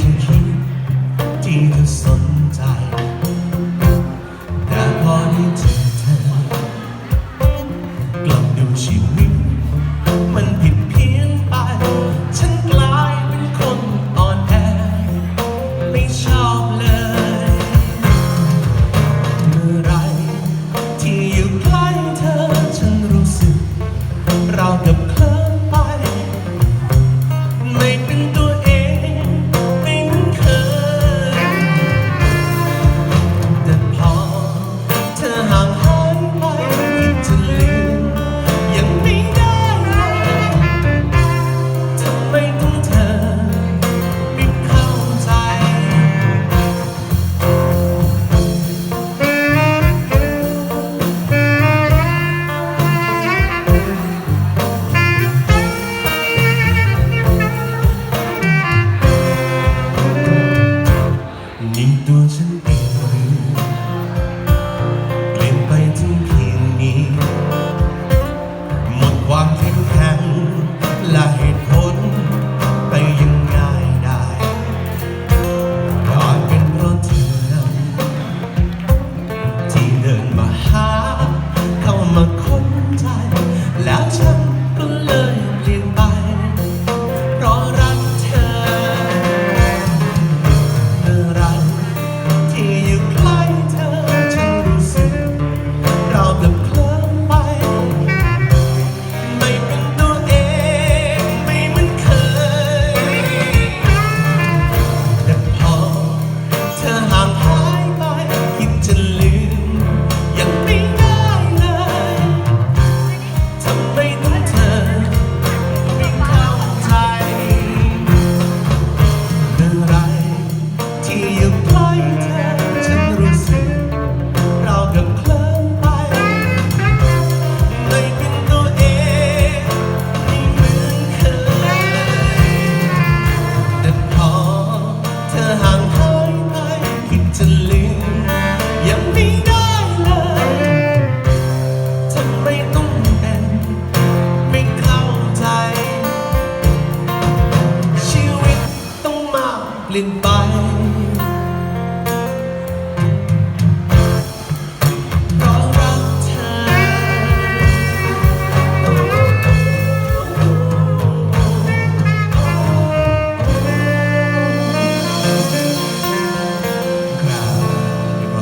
Thank you. in ที่อยู่ใกล้เธอฉันรู้สึกเรากับเคลิ้มไปไม่เป็นตัวเองไม่เหมือนเคยแต่พอเธอห่างหายไปคิดจะลืมยังไม่ได้เลยทำไมต้องเป็นไม่เข้าใจ ชีวิตต้องมาเปลี่ยนไป